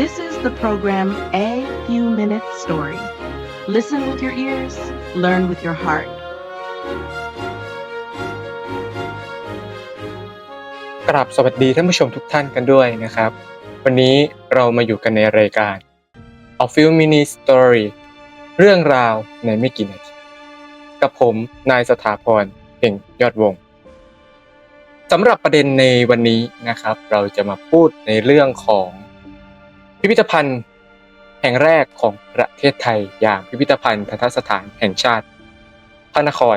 This is the program A Few Minutes Story. Listen with your ears, learn with your heart. กราบสวัสดีท่านผู้ชมทุกท่านกันด้วยนะครับ วันนี้เรามาอยู่กันในรายการ A Few Mini Story เรื่องราวในไม่กี่นาทีกับผมนายสถาพรเพ่งยอดวงสำหรับประเด็นในวันนี้นะครับ เราจะมาพูดในเรื่องของ พิพิธภัณฑ์แห่งแรกของประเทศไทยอย่างพิพิธภัณฑ์ทันตสถานแห่งชาติพระนคร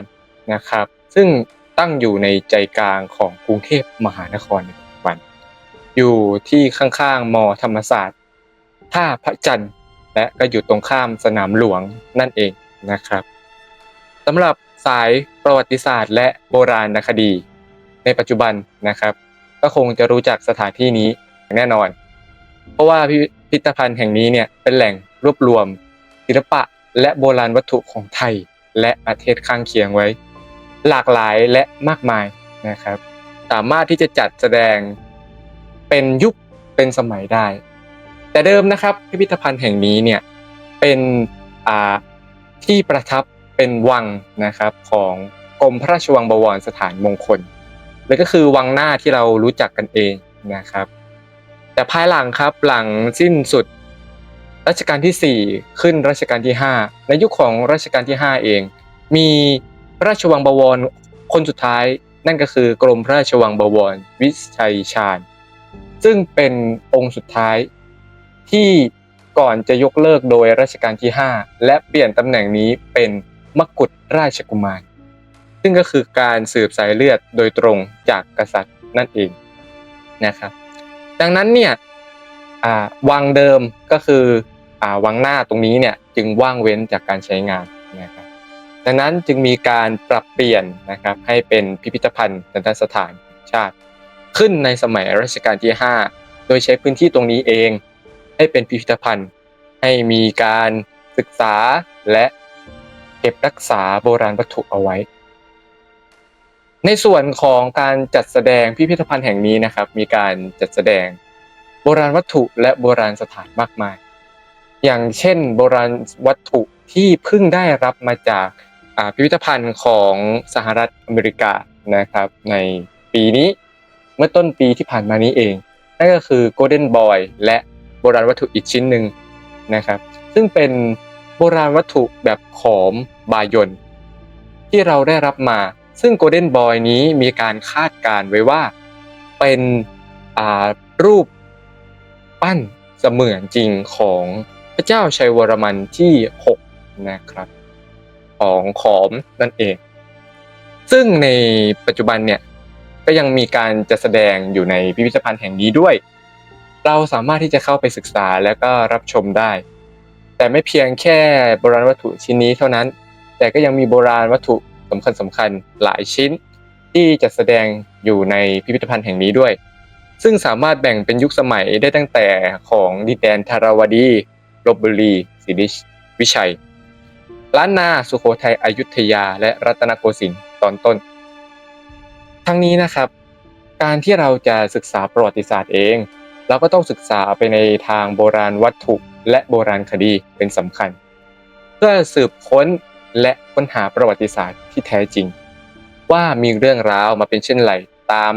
นะครับ ซึ่งตั้งอยู่ในใจกลางของกรุงเทพมหานครในปัจจุบัน อยู่ที่ข้างๆมธรรมศาสตร์ท่าพระจันทร์และก็อยู่ตรงข้ามสนามหลวงนั่นเองนะครับสำหรับสายประวัติศาสตร์ และโบราณคดี ในปัจจุบันนะครับ ก็คงจะรู้จักสถานที่นี้แน่นอน เพราะว่าพิพิธภัณฑ์แห่งนี้เนี่ยเป็นแหล่งรวบรวม ศิลปะและโบราณวัตถุของไทย และประเทศข้างเคียงไว้ หลากหลายและมากมายนะครับ สามารถที่จะจัดแสดงเป็นยุคเป็นสมัยได้ แต่เดิมนะครับพิพิธภัณฑ์แห่งนี้เนี่ยเป็นอ่าที่ประทับเป็นวังนะครับของกรมพระราชวังบวรสถานมงคลและก็คือวังหน้าที่เรารู้จักกันเองนะครับ แต่ภายหลังครับหลังสิ้นสุดรัชกาลที่ 4 ขึ้นรัชกาลที่ 5 ในยุคของรัชกาลที่ 5 เอง มีพระราชวังบวรคนสุดท้าย นั่นก็คือกรมพระราชวังบวรวิชัยชาญซึ่งเป็นองค์สุดท้ายที่ก่อนจะยกเลิกโดยรัชกาลที่ 5 และเปลี่ยนตำแหน่งนี้เป็นมกุฎราชกุมาร ซึ่งก็คือการสืบสายเลือดโดยตรงจากกษัตริย์นั่นเองนะครับ ดังนั้นเนี่ยวังเดิมก็คืออวังหน้าตรงนี้เนี่ยจึงว่างเว้นจากการใช้งานนะครับดังนั้นจึงมีการปรับเปลี่ยนนะครับให้เป็นพิพิธภัณฑ์ทันตสถานชาติ ขึ้นในสมัยรัชกาลที่ 5 โดยใช้พื้นที่ตรงนี้เอง ให้เป็นพิพิธภัณฑ์ให้มีการศึกษาและเก็บรักษาโบราณวัตถุเอาไว้ ในส่วนของการจัดแสดงพิพิธภัณฑ์แห่งนี้นะครับ มีการจัดแสดงโบราณวัตถุและโบราณสถานมากมาย อย่างเช่น โบราณวัตถุที่เพิ่งได้รับมาจากพิพิธภัณฑ์ของสหรัฐอเมริกานะครับ ในปีนี้เมื่อต้นปีที่ผ่านมานี้เอง นั่นก็คือ Golden Boy และโบราณวัตถุอีกชิ้นหนึ่งนะครับ ซึ่งเป็นโบราณวัตถุแบบขอมบายนที่เราได้รับมา ซึ่ง Golden Boy นี้มีการคาดการณ์ไว้ว่าเป็นรูปปั้นเสมือนจริงของพระเจ้าชัยวรมันที่ 6 นะครับของขอมนั่นเอง ซึ่งในปัจจุบันเนี่ยก็ยังมีการจัดแสดงอยู่ในพิพิธภัณฑ์แห่งนี้ด้วย เราสามารถที่จะเข้าไปศึกษาและก็รับชมได้ แต่ไม่เพียงแค่โบราณวัตถุชิ้นนี้เท่านั้น แต่ก็ยังมีโบราณวัตถุ สำคัญสำคัญๆหลายชิ้น ที่จัดแสดงอยู่ในพิพิธภัณฑ์แห่งนี้ด้วย ซึ่งสามารถแบ่งเป็นยุคสมัยได้ตั้งแต่ของดินแดนธาราวดีลบบุรีศรีวิชัยล้านนาสุโขทัยอยุธยา และรัตนโกสินทร์ตอนต้น ทั้งนี้นะครับ การที่เราจะศึกษาประวัติศาสตร์เอง เราก็ต้องศึกษาไปในทางโบราณวัตถุและโบราณคดีเป็นสำคัญ เพื่อสืบค้น และค้นหาประวัติศาสตร์ที่แท้จริง ว่ามีเรื่องราวมาเป็นเช่นไรตาม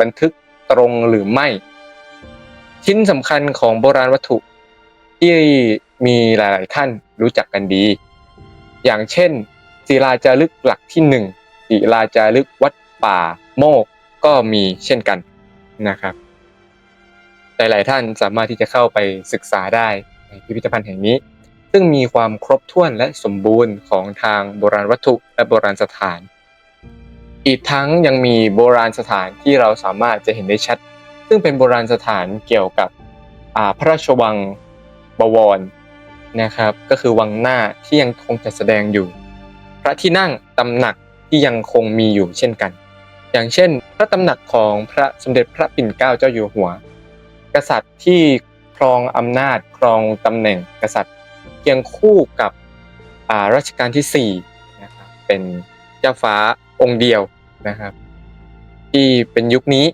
บันทึกตรงหรือไม่ ชิ้นสำคัญของโบราณวัตถุที่มีหลาย ๆ ท่านรู้จักกันดี อย่างเช่นศิลาจารึกหลักที่หนึ่งศิลาจารึกวัดป่าโมกก็มีเช่นกันนะครับ หลาย ๆ ท่านสามารถที่จะเข้าไปศึกษาได้ในพิพิธภัณฑ์แห่งนี้ ซึ่งมีความครบถ้วนและสมบูรณ์ของทางโบราณวัตถุและโบราณสถาน อีกทั้งยังมีโบราณสถานที่เราสามารถจะเห็นได้ชัด ซึ่งเป็นโบราณสถานเกี่ยวกับพระราชวังบวรนะครับ ก็คือวังหน้าที่ยังคงจัดแสดงอยู่ พระที่นั่งตำหนักที่ยังคงมีอยู่เช่นกัน อย่างเช่น พระตำหนักของพระสมเด็จพระปิ่นเกล้าเจ้าอยู่หัว กษัตริย์ที่ครองอำนาจครองตำแหน่งกษัตริย์ คียงคู่กับรัชกาลที่4นะครับเป็นเจ้าฟ้าองค์เดียวนะครับ ที่เป็นยุคนี้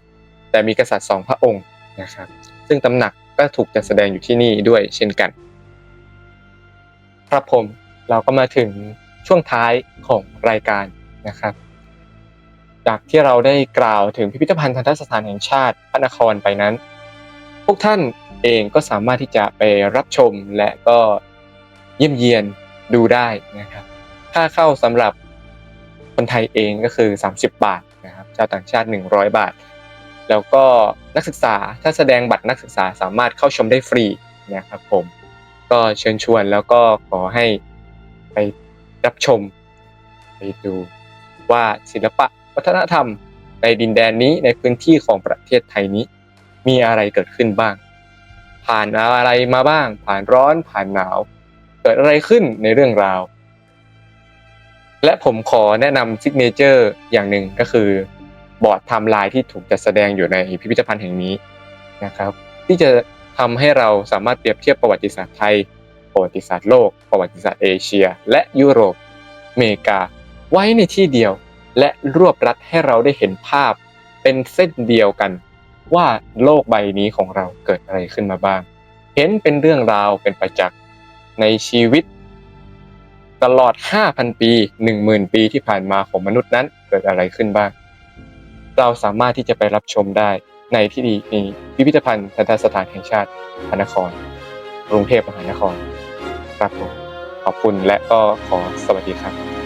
แต่มีกษัตริย์สองพระองค์นะครับ ซึ่งตำหนักก็ถูกจัดแสดงอยู่ที่นี่ด้วยเช่นกันครับผมเราก็มาถึงช่วงท้ายของรายการนะครับ จากที่เราได้กล่าวถึงพิพิธภัณฑ์ทันตสถานแห่งชาติพระนครไปนั้น พวกท่านเองก็สามารถที่จะไปรับชมและก็ เยี่ยมเยียนดูได้นะครับ ค่าเข้าสำหรับคนไทยเองก็คือ 30 บาทนะครับชาวต่างชาติ 100 บาท แล้วก็นักศึกษาถ้าแสดงบัตรนักศึกษาสามารถเข้าชมได้ฟรีนะครับผมก็เชิญชวนแล้วก็ขอให้ไปรับชม ไปดูว่าศิลปะวัฒนธรรมในดินแดนนี้ในพื้นที่ของประเทศไทยนี้ มีอะไรเกิดขึ้นบ้าง ผ่านอะไรมาบ้าง ผ่านร้อนผ่านหนาว เกิดอะไรขึ้นในเรื่องราว และผมขอแนะนำซิกเนเจอร์อย่างหนึ่งก็คือบอร์ดไทม์ไลน์ที่ถูกจัดแสดงอยู่ในพิพิธภัณฑ์แห่งนี้นะครับ ที่จะทำให้เราสามารถเปรียบเทียบประวัติศาสตร์ไทย ประวัติศาสตร์โลก ประวัติศาสตร์เอเชีย และยุโรปอเมริกา ไว้ในที่เดียว และรวบรัดให้เราได้เห็นภาพเป็นเส้นเดียวกัน ว่าโลกใบนี้ของเราเกิดอะไรขึ้นมาบ้าง เห็นเป็นเรื่องราวเป็นประจักษ์ ในชีวิต ตลอด 5,000 ปี 10,000 ปีที่ผ่านมาของมนุษย์นั้นเกิดอะไรขึ้นบ้าง เราสามารถที่จะไปรับชมได้ในที่ดีนี้พิพิธภัณฑ์ทันตสถานแห่งชาติพระนครกรุงเทพมหานครครับผมขอบคุณและก็ขอสวัสดีครับ